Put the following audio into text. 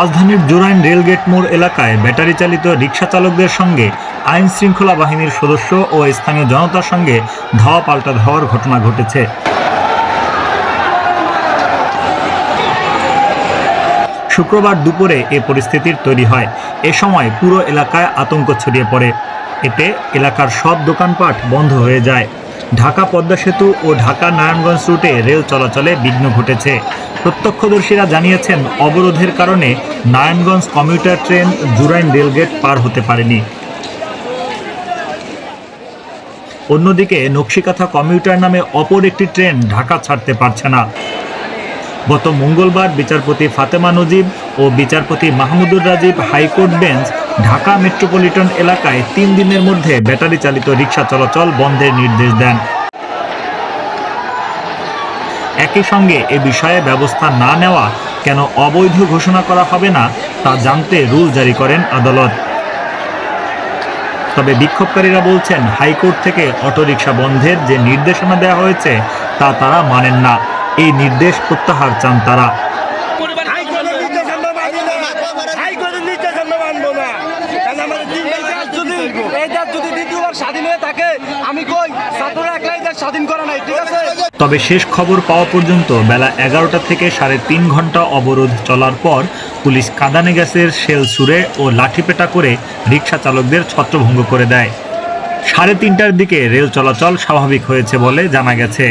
রাজধানীর জুরাইন রেলগেট মোড় এলাকায় ব্যাটারি চালিত রিক্সা চালকদের সঙ্গে আইন শৃঙ্খলা বাহিনীর সদস্য ও স্থানীয় জনতার সঙ্গে ধাওয়া পাল্টা ধাওয়ার ঘটনা ঘটেছে। শুক্রবার দুপুরে এ পরিস্থিতির তৈরি হয়। এ সময় পুরো এলাকায় আতঙ্ক ছড়িয়ে পড়ে। এতে এলাকার সব দোকানপাট বন্ধ হয়ে যায়। ঢাকা পদ্মা সেতু ও ঢাকা নারায়ণগঞ্জ রুটে রেল চলাচলে বিঘ্ন ঘটেছে। প্রত্যক্ষদর্শীরা জানিয়েছেন, অবরোধের কারণে Narayanganj commuter train Jurain rail gate পার হতে পারেনি। অন্যদিকে, নকশিকাথা কমিউটার নামে অপর একটি ট্রেন ঢাকা ছাড়তে পারছে না। গত মঙ্গলবার বিচারপতি ফাতেমা নজিব ও বিচারপতি Mahmudur Rajib high court bench Dhaka metropolitan এলাকায় তিন দিনের মধ্যে ব্যাটারি চালিত রিক্সা চলাচল বন্ধের নির্দেশ দেন। একই সঙ্গে এ বিষয়ে ব্যবস্থা না নেওয়া কেন অবৈধ ঘোষণা করা হবে না, তা জানতে রুল জারি করেন আদালত। তবে বিক্ষোভকারীরা বলছেন, হাইকোর্ট থেকে অটোরিকশা বন্ধের যে নির্দেশনা দেওয়া হয়েছে, তা তারা মানেন না। এই নির্দেশ প্রত্যাহার চান তারা হাইকোর্টের নির্দেশ আমরা মানি না হাইকোর্টের নির্দেশ আমরা মানবো না কারণ আমাদের তিন এই দেশ যদি এই দেশ তবে শেষ খবর পাওয়া পর্যন্ত বেলা এগারোটা থেকে সাড়ে তিন ঘণ্টা অবরোধ চলার পর পুলিশ কাঁদানে গ্যাসের শেল ছুড়ে ও লাঠিপেটা করে রিক্সা চালকদের ছত্রভঙ্গ করে দেয়। সাড়ে তিনটার দিকে রেল চলাচল স্বাভাবিক হয়েছে বলে জানা গেছে।